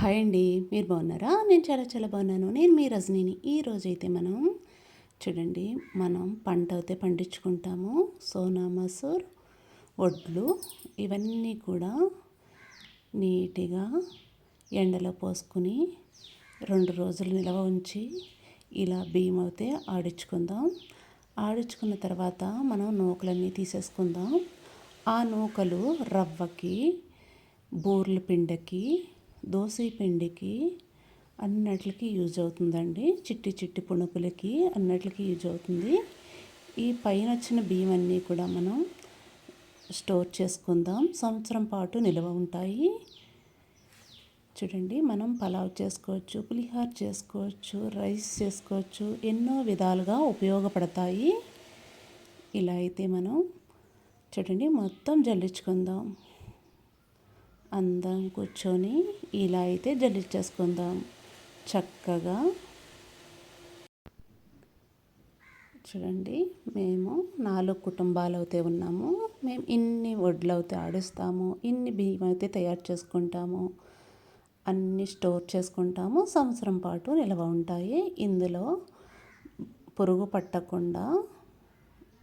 Hi అండి మీరు బాగున్నారా? నేను చాలా చాలా బాగున్నాను. నేను మీ రజనీని. ఈ రోజైతే మనం చూడండి మనం పంట అయితే పండించుకుంటాము. సోనా మసూర్ వడ్లు ఇవన్నీ కూడా నీట్గా ఎండలో పోసుకుని రెండు రోజులు నిల్వ ఉంచి ఇలా బియ్యం అయితే ఆడించుకుందాం. ఆడించుకున్న తర్వాత మనం నూకలన్నీ తీసేసుకుందాం. ఆ నూకలు రవ్వకి బూర్ల పిండకి దోశ పిండికి అన్నిటికి యూజ్ అవుతుందండి. చిట్టి చిట్టి పుణుకులకి అన్నిటికి యూజ్ అవుతుంది. ఈ పైన వచ్చిన బియ్యం అన్నీ కూడా మనం స్టోర్ చేసుకుందాం. సంవత్సరం పాటు నిల్వ ఉంటాయి. చూడండి మనం పలావ్ చేసుకోవచ్చు పులిహార చేసుకోవచ్చు రైస్ చేసుకోవచ్చు ఎన్నో విధాలుగా ఉపయోగపడతాయి. ఇలా అయితే మనం చూడండి మొత్తం జల్లించుకుందాం. అందరం కూర్చొని ఇలా అయితే జల్లించేసుకుందాం చక్కగా. చూడండి మేము నాలుగు కుటుంబాలు అయితే ఉన్నాము. మేము ఇన్ని వడ్లు అయితే ఆడిస్తాము ఇన్ని బియ్యం అయితే తయారు చేసుకుంటాము అన్నీ స్టోర్ చేసుకుంటాము. సంవత్సరం పాటు నిల్వ ఉంటాయి. ఇందులో పురుగు పట్టకుండా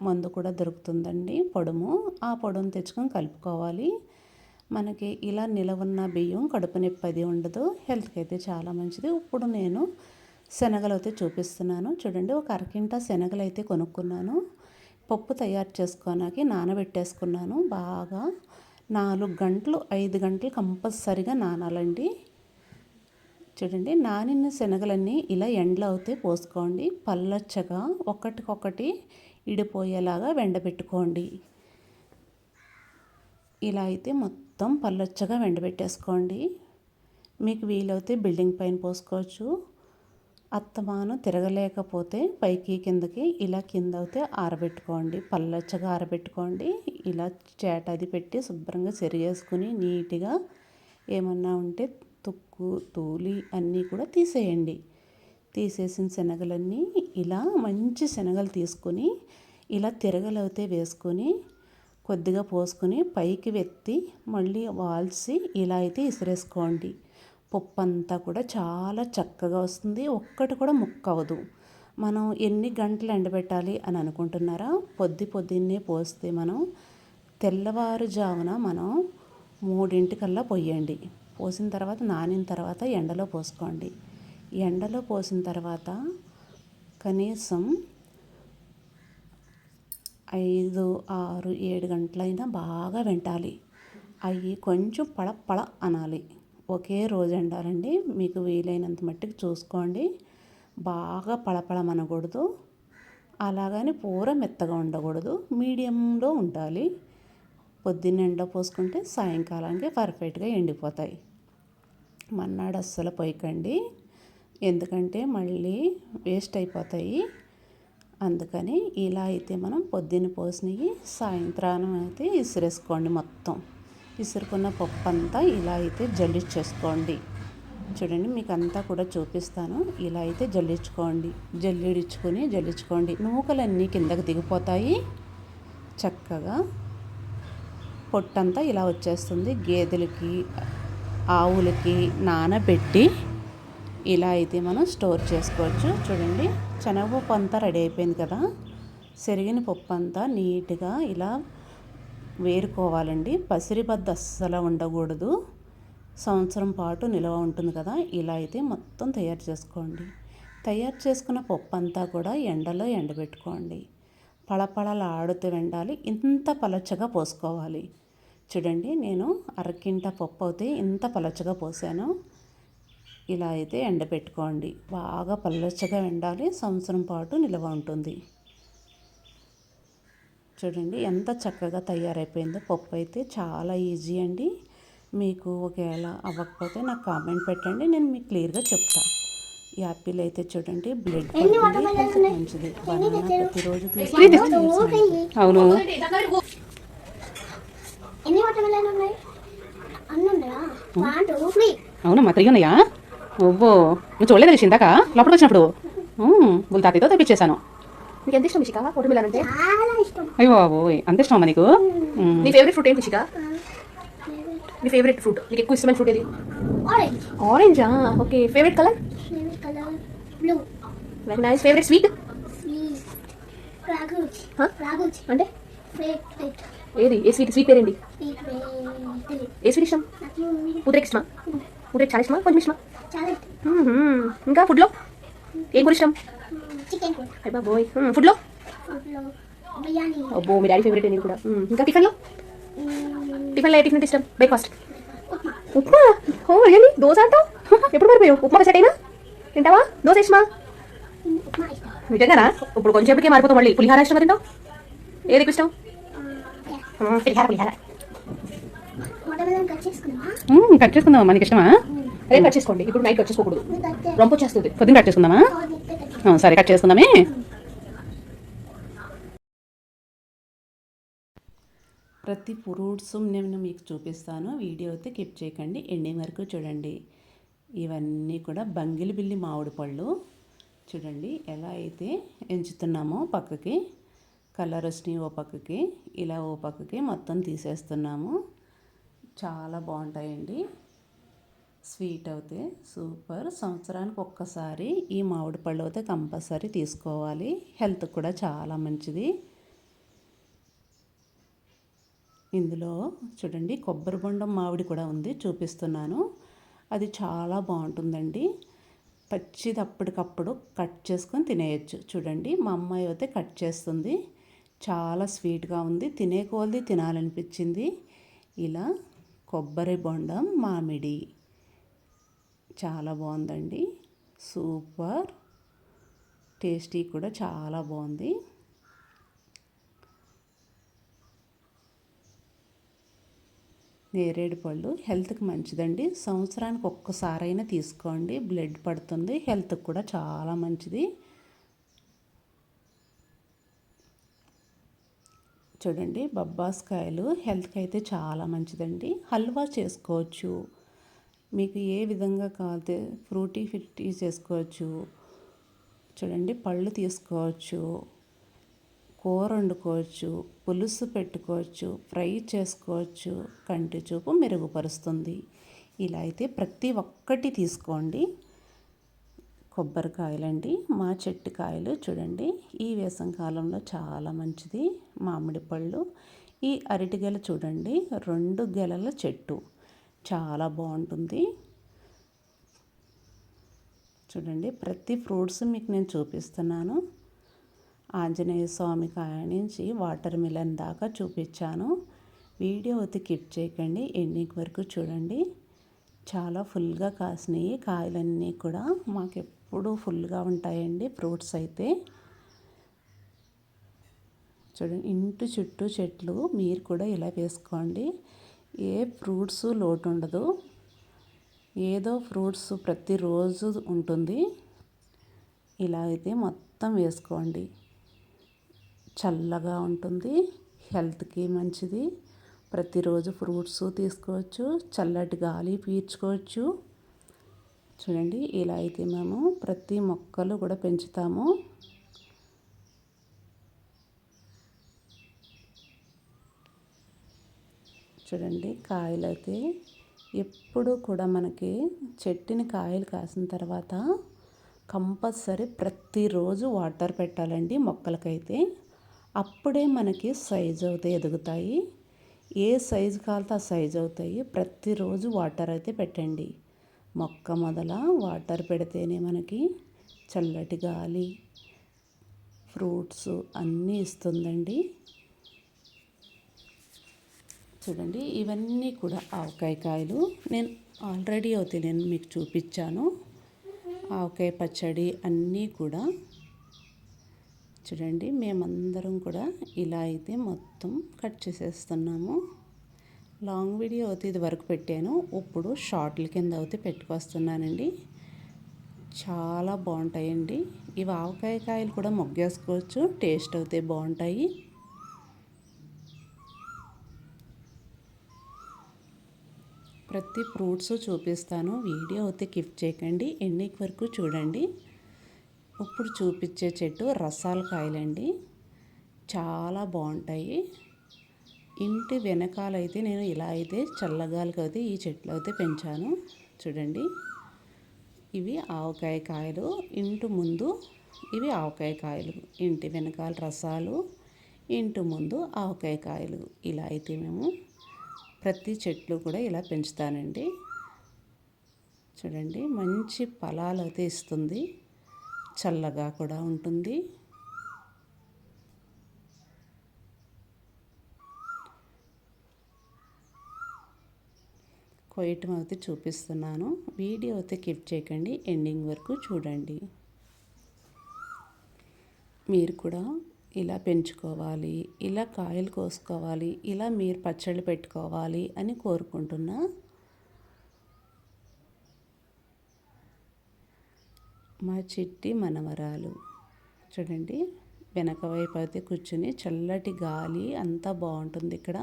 మందు కూడా దొరుకుతుందండి పొడుము. ఆ పొడుము తెచ్చుకొని కలుపుకోవాలి. మనకి ఇలా నిలవన్న బియ్యం కడుపు నొప్పి అది ఉండదు. హెల్త్కి అయితే చాలా మంచిది. ఇప్పుడు నేను శనగలు అయితే చూపిస్తున్నాను. చూడండి ఒక అరకింట శనగలు అయితే కొనుక్కున్నాను. పప్పు తయారు చేసుకోనాకి నానబెట్టేసుకున్నాను. బాగా నాలుగు గంటలు ఐదు గంటలు కంపల్సరిగా నానాలండి. చూడండి నానిన శనగలన్నీ ఇలా ఎండలో అయితే పోసుకోండి. పల్లచ్చగా ఒకటికొకటి ఇడిపోయేలాగా వెండబెట్టుకోండి. ఇలా అయితే మొత్తం మొత్తం పల్లొచ్చగా వెండబెట్టేసుకోండి మీకు వీలైతే బిల్డింగ్ పైన పోసుకోవచ్చు. అత్తమాను తిరగలేకపోతే పైకి కిందకి ఇలా కింద అయితే ఆరబెట్టుకోండి. పల్లొచ్చగా ఆరబెట్టుకోండి. ఇలా చేట అది పెట్టి శుభ్రంగా చెరిగేసుకుని నీట్గా ఏమన్నా ఉంటే తుక్కు తూలి అన్నీ కూడా తీసేయండి. తీసేసిన శనగలన్నీ ఇలా మంచి శనగలు తీసుకొని ఇలా తిరగలవుతే వేసుకొని కొద్దిగా పోసుకొని పైకి వెత్తి మళ్ళీ వాల్చి ఇలా అయితే ఇసిరేసుకోండి. పప్పు అంతా కూడా చాలా చక్కగా వస్తుంది. ఒక్కటి కూడా ముక్క అవ్వదు. మనం ఎన్ని గంటలు ఎండబెట్టాలి అని అనుకుంటున్నారా? పొద్దు పొద్దున్నే పోస్తే మనం తెల్లవారుజామున మనం మూడింటికల్లా పోయండి పోసిన తర్వాత నానిన తర్వాత ఎండలో పోసుకోండి. ఎండలో పోసిన తర్వాత కనీసం ఐదు ఆరు ఏడు గంటలైనా బాగా వెంటాలి. అవి కొంచెం పళ పళ అనాలి. ఒకే రోజు ఎండాలండి మీకు వీలైనంత మట్టికి చూసుకోండి. బాగా పళపళమనకూడదు అలాగని పూర మెత్తగా ఉండకూడదు. మీడియంలో ఉండాలి. పొద్దున్న ఎండ పోసుకుంటే సాయంకాలానికి పర్ఫెక్ట్గా ఎండిపోతాయి. మన్నాడు అస్సలు పోయకండి ఎందుకంటే మళ్ళీ వేస్ట్ అయిపోతాయి. అందుకని ఇలా అయితే మనం పొద్దున్న పోసినవి సాయంత్రానం అయితే ఇసిరేసుకోండి మొత్తం. ఇసురుకున్న పప్పు అంతా ఇలా అయితే జల్లిచ్చేసుకోండి. చూడండి మీకు అంతా కూడా చూపిస్తాను. ఇలా అయితే జల్లించుకోండి జల్లిడించుకొని జల్లించుకోండి నూకలన్నీ కిందకి దిగిపోతాయి. చక్కగా పొట్టంతా ఇలా వచ్చేస్తుంది. గేదెలకి ఆవులకి నానబెట్టి ఇలా అయితే మనం స్టోర్ చేసుకోవచ్చు. చూడండి శనగపప్పు అంతా రెడీ అయిపోయింది కదా. సెరిగిన పప్పు అంతా నీట్గా ఇలా వేరుకోవాలండి. పసిరిబద్ద అస్సలు ఉండకూడదు. సంవత్సరం పాటు నిల్వ ఉంటుంది కదా. ఇలా అయితే మొత్తం తయారు చేసుకోండి. తయారు చేసుకున్న పప్పు అంతా కూడా ఎండలో ఎండబెట్టుకోండి. పళపళలాడుతూ వెండాలి. ఇంత పలచగా పోసుకోవాలి. చూడండి నేను అరకింట పప్పు అయితే ఇంత పలచగా పోసాను. ఇలా అయితే ఎండబెట్టుకోండి బాగా పల్లచ్చగా ఎండాలి. సంవత్సరం పాటు నిల్వ ఉంటుంది. చూడండి ఎంత చక్కగా తయారైపోయిందో. పప్పు అయితే చాలా ఈజీ అండి. మీకు ఒకవేళ అవ్వకపోతే నాకు కామెంట్ పెట్టండి. నేను మీకు క్లియర్గా చెప్తా. ఈ యాపిల్ అయితే చూడండి బ్లడ్ మంచిది. బనానా ప్రతిరోజు అవును. అవునమ్మా త్రీ ఉన్నాయా? ఓవ్వో నువ్వు చూడలేదు తెలిసిందాక లోపల వచ్చినప్పుడు. బుల్ తాతయ్యతో తెప్పించేశాను. నీకు ఎంత ఇష్టం ఇషిక వాటర్ మిలన్ అంటే? చాలా ఇష్టం. అయ్యో బాబోయ్ అంత ఇష్టం అమ్మా నీకు. నీ ఫేవరెట్ ఫ్రూట్ ఏంటి ఇషిక మీ ఫేవరెట్ ఫ్రూట్ మీకు ఎక్కువ ఇష్టమైన ఫ్రూట్ ఏది? Orange okay favourite colour favourite colour blue very nice favourite sweet అంటే? ఏది? ఏ స్వీట్ స్వీట్ పేరేంటి? ఏ స్వీట్ ఇష్టం? నాకు పూతరేకి ఇష్టమా? పూతరేకి చాలా ఇష్టమా? కొంచెం ఇష్టమా. ఇంకా ఫుడ్లో ఏం కూర ఇష్టం? అయ్య బాబోయ్. ఫుడ్లో అబ్బో మీ డాడీ ఫేవరెట్ నేను కూడా. ఇంకా టిఫిన్లో? టిఫిన్లో ఏ టిఫిన్ ఇష్టం? Breakfast upma. Oh really dosa అంటావు? ఎప్పుడు మరిపోయావు ఉప్మా సెట్ అయినా? తింటావా? దోశ ఇష్టమా? నిజంగానా? ఇప్పుడు కొంచెంసేపటికే మారిపోతావు మళ్ళీ. పులిహార ఇష్టం తింటావు? ఏది ఇష్టం? పులిహార పులిహార. కట్ చేసుకుందామా? మనకి ఇష్టమా? రేపు కట్ చేసుకోండి. ఇప్పుడు నైట్ కట్ చేసుకోకూడదు రొంప వచ్చేస్తుంది. పొద్దున్న కట్ చేసుకుందామా? సరే కట్ చేసుకుందామే. ప్రతి ఫ్రూట్స్ నేను మీకు చూపిస్తాను. వీడియో అయితే కిప్ చేయకండి. ఎండింగ్ వరకు చూడండి. ఇవన్నీ కూడా బంగిలిబిల్లి మామిడి పళ్ళు. చూడండి ఎలా అయితే ఎంచుతున్నామో పక్కకి. కలర్ వచ్చినాయి ఓ పక్కకి. ఇలా ఓ పక్కకి మొత్తం తీసేస్తున్నాము. చాలా బాగుంటాయండి. స్వీట్ అయితే సూపర్. సంవత్సరానికి ఒక్కసారి ఈ మామిడి పళ్ళు అయితే కంపల్సరీ తీసుకోవాలి. హెల్త్ కూడా చాలా మంచిది. ఇందులో చూడండి కొబ్బరి బొండం మామిడి కూడా ఉంది చూపిస్తున్నాను. అది చాలా బాగుంటుందండి. పచ్చిది అప్పటికప్పుడు కట్ చేసుకొని తినేయచ్చు. చూడండి మా అమ్మాయి అయితే కట్ చేస్తుంది. చాలా స్వీట్గా ఉంది. తినే కొలది తినాలనిపించింది. ఇలా కొబ్బరి బొండం మామిడి చాలా బాగుందండి. సూపర్. టేస్టీ కూడా చాలా బాగుంది. నేరేడు పళ్ళు హెల్త్కి మంచిదండి. సంవత్సరానికి ఒక్కసారైనా తీసుకోండి. బ్లడ్ పడుతుంది. హెల్త్కి కూడా చాలా మంచిది. చూడండి బొబ్బాస్కాయలు హెల్త్కి అయితే చాలా మంచిదండి. హల్వా చేసుకోవచ్చు. మీకు ఏ విధంగా కావాలితే ఫ్రూటీ ఫిట్టి చేసుకోవచ్చు. చూడండి పళ్ళు తీసుకోవచ్చు. కూర వండుకోవచ్చు. పులుసు పెట్టుకోవచ్చు. ఫ్రై చేసుకోవచ్చు. కంటి చూపు మెరుగుపరుస్తుంది. ఇలా అయితే ప్రతి ఒక్కటి తీసుకోండి. కొబ్బరికాయలండి మా చెట్టు కాయలు చూడండి. ఈ వేసంకాలంలో చాలా మంచిది. మామిడి పళ్ళు. ఈ అరటి గెల చూడండి రెండు గెలల చెట్టు. చాలా బాగుంటుంది. చూడండి ప్రతి ఫ్రూట్స్ మీకు నేను చూపిస్తున్నాను. ఆంజనేయ స్వామి కాయ నుంచి వాటర్ మిలన్ దాకా చూపించాను. వీడియో అయితే కిప్ చేయకండి ఎండింగ్ వరకు చూడండి. చాలా ఫుల్గా కాసినాయి కాయలన్నీ కూడా. మాకు ఎప్పుడూ ఫుల్గా ఉంటాయండి ఫ్రూట్స్ అయితే. చూడండి ఇంటి చుట్టూ చెట్లు మీరు కూడా ఇలా వేసుకోండి. ఏ ఫ్రూట్స్ లోటు ఉండదు ఏదో ఫ్రూట్స్ ప్రతిరోజు ఉంటుంది. ఇలా అయితే మొత్తం వేసుకోండి. చల్లగా ఉంటుంది. హెల్త్కి మంచిది. ప్రతిరోజు ఫ్రూట్స్ తీసుకోవచ్చు. చల్లటి గాలి పీల్చుకోవచ్చు. చూడండి ఇలా అయితే మేము ప్రతి మొక్కలు కూడా పెంచుతాము. చూడండి కాయలు అయితే ఎప్పుడు కూడా మనకి చెట్టుని కాయలు కాసిన తర్వాత కంపల్సరీ ప్రతిరోజు వాటర్ పెట్టాలండి మొక్కలకైతే. అప్పుడే మనకి సైజ్ అవుతాయి ఎదుగుతాయి. ఏ సైజు కావాలితే ఆ సైజ్ అవుతాయి. ప్రతిరోజు వాటర్ అయితే పెట్టండి. మొక్క మొదల వాటర్ పెడితేనే మనకి చల్లటి గాలి ఫ్రూట్స్ అన్నీ ఇస్తుందండి. చూడండి ఇవన్నీ కూడా ఆవకాయ కాయలు. నేను ఆల్రెడీ అయితే నేను మీకు చూపించాను. ఆవకాయ పచ్చడి అన్నీ కూడా. చూడండి మేమందరం కూడా ఇలా అయితే మొత్తం కట్ చేసేస్తున్నాము. లాంగ్ వీడియో అయితే ఇది వరకు పెట్టాను. ఇప్పుడు షార్ట్ల కింద అయితే పెట్టుకొస్తున్నానండి. చాలా బాగుంటాయండి. ఇవి ఆవకాయ కాయలు కూడా మొగ్గేసుకోవచ్చు. టేస్ట్ అయితే బాగుంటాయి. ప్రతి ఫ్రూట్స్ చూపిస్తాను. వీడియో అయితే గిఫ్ట్ చేయకండి. ఎండింగ్ వరకు చూడండి. ఇప్పుడు చూపించే చెట్టు రసాల కాయలండి. చాలా బాగుంటాయి. ఇంటి వెనకాలైతే నేను ఇలా అయితే చల్లగాలికి అయితే ఈ చెట్లు అయితే పెంచాను. చూడండి. ఇవి ఆవకాయ కాయలు. ఇంటి ముందు ఇవి ఆవకాయ కాయలు. ఇంటి వెనకాల రసాలు. ఇంటి ముందు ఆవకాయ కాయలు. ఇలా అయితే మేము ప్రతి చెట్లు కూడా ఇలా పెంచుతానండి. చూడండి మంచి ఫలాలు అయితే ఇస్తుంది. చల్లగా కూడా ఉంటుంది. కొయ్యటం అయితే చూపిస్తున్నాను. వీడియో అయితే కిప్ చేయకండి ఎండింగ్ వరకు చూడండి. మీరు కూడా ఇలా పెంచుకోవాలి ఇలా కాయలు కోసుకోవాలి ఇలా మీరు పచ్చళ్ళు పెట్టుకోవాలి అని కోరుకుంటున్నా. మా చిట్టి మనవరాలు. చూడండి వెనక వైపు అయితే కూర్చుని చల్లటి గాలి అంతా బాగుంటుంది ఇక్కడ.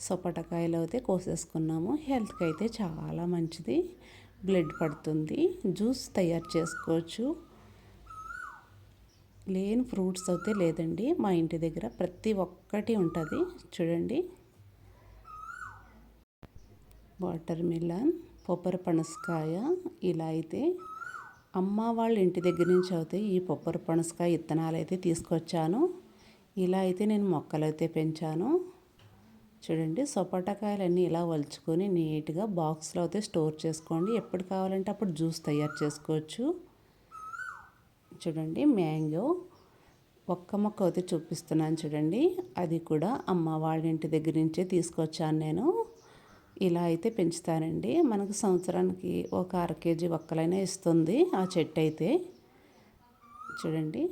సొపటకాయలు అయితే కోసేసుకున్నాము. హెల్త్కి అయితే చాలా మంచిది. బ్లడ్ పడుతుంది. జ్యూస్ తయారు చేసుకోవచ్చు. లేని ఫ్రూట్స్ అయితే లేదండి. మా ఇంటి దగ్గర ప్రతి ఒక్కటి ఉంటుంది. చూడండి. వాటర్ మిలన్ పొప్పర పనసకాయ ఇలా అయితే అమ్మ వాళ్ళ ఇంటి దగ్గర నుంచి అయితే ఈ పొప్పర పనసకాయ విత్తనాలు అయితే తీసుకొచ్చాను. ఇలా అయితే నేను మొక్కలు అయితే పెంచాను. చూడండి. సపోటాకాయలన్నీ ఇలా వలుచుకొని నీట్గా బాక్స్లో అయితే స్టోర్ చేసుకోండి. ఎప్పుడు కావాలంటే అప్పుడు జ్యూస్ తయారు చేసుకోవచ్చు. చూడండి మ్యాంగో. ఒక్క మొక్క అయితే చూపిస్తున్నాను చూడండి. అది కూడా అమ్మ వాళ్ళ ఇంటి దగ్గర నుంచే తీసుకొచ్చాను నేను. ఇలా అయితే పెంచుతానండి మనకు సంవత్సరానికి ఒక అర కేజీ ఒక్కలైనా ఇస్తుంది ఆ చెట్టు అయితే. చూడండి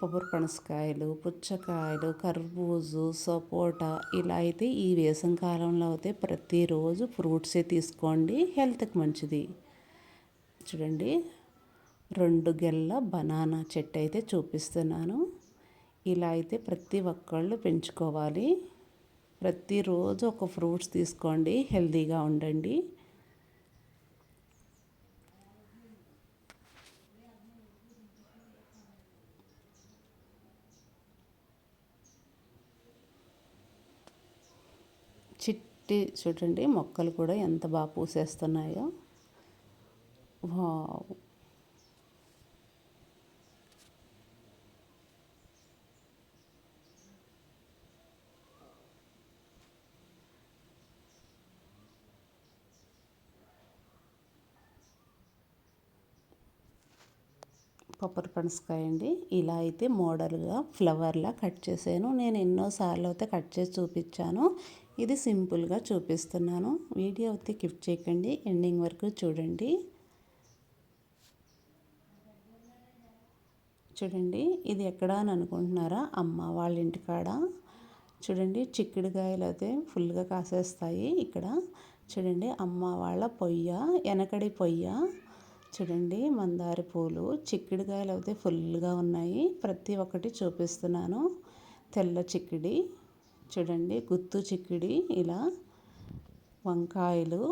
కొబ్బరి పనసకాయలు పుచ్చకాయలు కర్బూజు సపోటా ఇలా అయితే ఈ వేసం కాలంలో అయితే ప్రతిరోజు ఫ్రూట్సే తీసుకోండి. హెల్త్కి మంచిది. చూడండి రెండు గెల్ల బనానా చెట్టు అయితే చూపిస్తున్నాను. ఇలా అయితే ప్రతి ఒక్కళ్ళు పెంచుకోవాలి. ప్రతిరోజు ఒక ఫ్రూట్స్ తీసుకోండి హెల్తీగా ఉండండి. చిట్టి చూడండి మొక్కలు కూడా ఎంత బాగా పూసేస్తున్నాయో. వావ్! పప్పర్ పనసకాయ అండి. ఇలా అయితే మోడల్గా ఫ్లవర్లా కట్ చేశాను. నేను ఎన్నోసార్లు అయితే కట్ చేసి చూపించాను. ఇది సింపుల్గా చూపిస్తున్నాను. వీడియో అయితే గిఫ్ట్ చేయకండి. ఎండింగ్ వరకు చూడండి. చూడండి ఇది ఎక్కడ అని అనుకుంటున్నారా? అమ్మ వాళ్ళ ఇంటికాడ చూడండి చిక్కుడుకాయలు అయితే ఫుల్గా కాసేస్తాయి ఇక్కడ. చూడండి అమ్మ వాళ్ళ పొయ్య వెనకడి పొయ్య. చూడండి మందార పూలు చిక్కుడుకాయలు అయితే ఫుల్గా ఉన్నాయి. ప్రతి ఒక్కటి చూపిస్తున్నాను. తెల్ల చిక్కుడి చూడండి గుత్తు చిక్కుడి ఇలా వంకాయలు.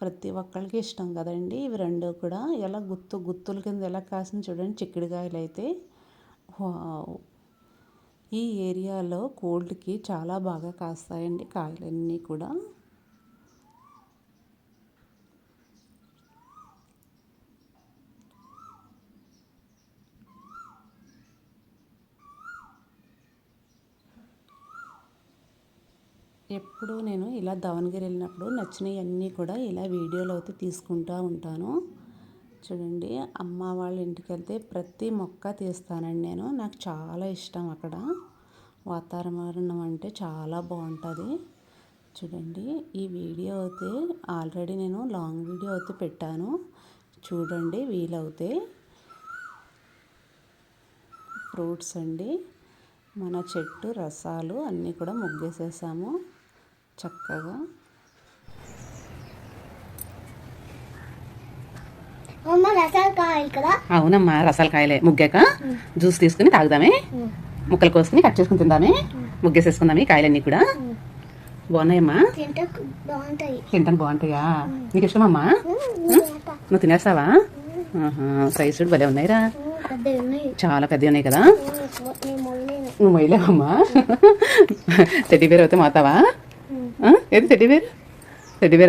ప్రతి ఒక్కరికి ఇష్టం కదండి. ఇవి రెండు కూడా ఎలా గుత్తు గుత్తుల కింద ఎలా కాసిన చూడండి చిక్కుడుకాయలు అయితే. వావ్! ఈ ఏరియాలో కోల్డ్కి చాలా బాగా కాస్తాయండి కాయలన్నీ కూడా. ఎప్పుడు నేను ఇలా దావణగిరి వెళ్ళినప్పుడు నచ్చినవి అన్నీ కూడా ఇలా వీడియోలో అయితే తీసుకుంటూ ఉంటాను. చూడండి అమ్మ వాళ్ళ ఇంటికి వెళ్తే ప్రతి మొక్క తీస్తానండి నేను. నాకు చాలా ఇష్టం అక్కడ. వాతావరణం అంటే చాలా బాగుంటుంది. చూడండి ఈ వీడియో అయితే ఆల్రెడీ నేను లాంగ్ వీడియో అయితే పెట్టాను. చూడండి వీలవుతే ఫ్రూట్స్ అండి మన చెట్టు రసాలు అన్నీ కూడా ముగ్గేసేసాము. చక్కగా. అవునమ్మా రసాల కాయలే. ముగ్గాక జ్యూస్ తీసుకుని తాగుదామే. ముక్కలు కోసుకుని కట్ చేసుకుని తిందామే. ముగ్గేసేసుకుందామే ఈ కాయలన్నీ కూడా. బాగున్నాయమ్మా? తింటాను బాగుంటాయా. నీకు ఇష్టమమ్మా నువ్వు తినేస్తావా? సైజు చూడు భలే ఉన్నాయిరా. చాలా పెద్దవి ఉన్నాయి కదా. నువ్వు మొయ్యలేవమ్మా? టెడ్డీ బేర్ అయితే మాతావా? ఏది టెడ్డీ బేర్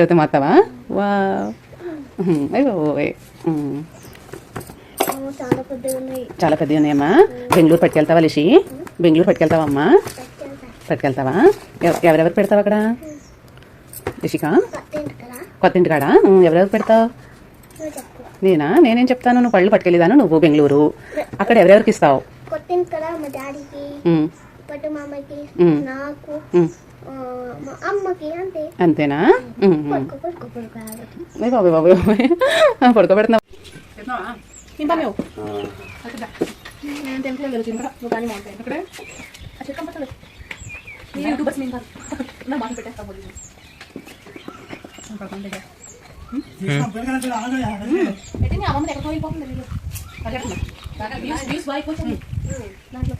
అయితే మాతావా వా అయ్యో చాలా పెద్దవి ఉన్నాయమ్మా. బెంగళూరు పట్టుకెళ్తావా లిషి? బెంగళూరు పట్టుకెళ్తావా అమ్మా పట్టుకెళ్తా. పట్టుకెళ్తావా? ఎవ- ఎవరెవరు పెడతావు అక్కడ? లిషిక? కొత్త ఇంటి కాడ ఉమ్, ఎవరెవరు పెడతావు? నేనా? నేనేం చెప్తాను? నువ్వు పళ్ళు పట్టుకెళ్ళేదాను నువ్వు బెంగళూరు. అక్కడ ఎవరెవరికి ఇస్తావు? మా అమ్మకి అంతే. అంతేనా? బాబు బాబు పడుకోబెడుతున్నావు తింటా మేము నేను. తింటలేదు తింటా. నువ్వు కానీ మాట్లాడు ఇక్కడ చికెన్ పట్టలేదు మీ యూట్యూబర్స్ మేము కాదు నా మాట పెట్టేస్తాం పెట్టింది అమ్మమ్మ ఎక్కడికో వెళ్ళిపోతుంది వీళ్ళు. వ్యూస్ వ్యూస్ బాగా ఎక్కువ వచ్చింది. దాంట్లో.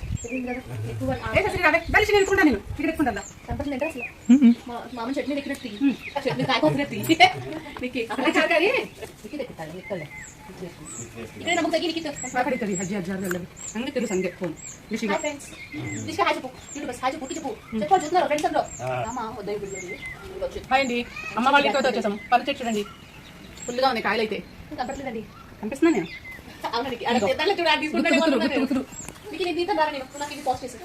మామ చట్నీ ఎక్కినట్టు చట్నీ నీకు. ఇక్కడ నమ్మకం తగ్గి నీకు. హాయ్ ఫ్రెండ్స్ దిష్క హాయ్ చెప్పు. యూట్యూబర్స్ హాయ్ చెప్పు చెప్పు. చెప్పు చూస్తున్నారు ఫ్రెండ్స్ అందరూ? అమ్మ వద్ద ఇప్పుడు వచ్చి. హాయ్ అండి. అమ్మ వాళ్ళ ఇంటికి వచ్చేసాం పళ్ళు చెట్టు చూడండి. ఫుల్గా ఉన్నాయి కాయలు అయితే కనపట్లేదండి కనిపిస్తున్నా నేను అవునండి. అక్కడ తీర్థాలు చూడ తీసుకుంటాను గుర్తు, గుర్తు, గుర్తు, మీకు నేను తీర్థం రారా నేను నాకు ఇది పాస్ట్ చేసి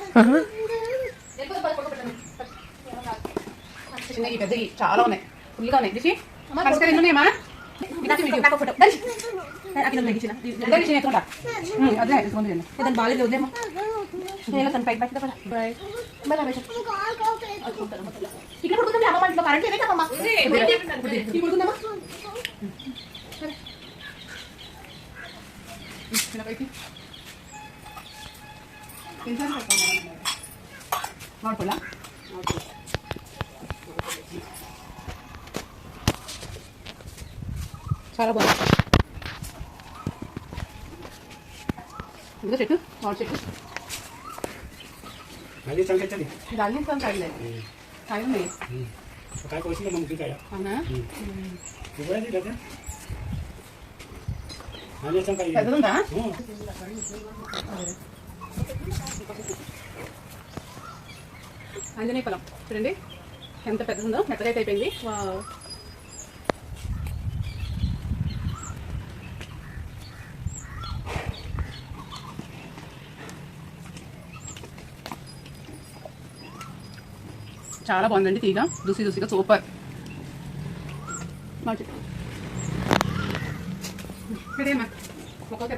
వెళ్ళిపోతే పద పడుకోబెట్టండి చిన్న ఈ పెద్దవి చాలా ఉన్నాయి. ఫుల్గా ఉన్నాయి. దిశి ఉన్నాయమ్మా ఇక్కడ పళ్ళా? చాలా బాగుంది ఇదిగో చెట్టు మామిడి చెట్టు అదే సంగతి దాని కాయలే కాయలు ఉన్నాయి కాయ కోసి మనం కాయ అవునా ఇవ్వండి ఆంజనేయ పొలం చూడండి. ఎంత పెద్దదో మెత్తగా అయిపోయింది. వావ్. చాలా బాగుందండి తీగ. దూసి దూసిగా సూపర్. ఇక్కడేమా ఒక్కొక్క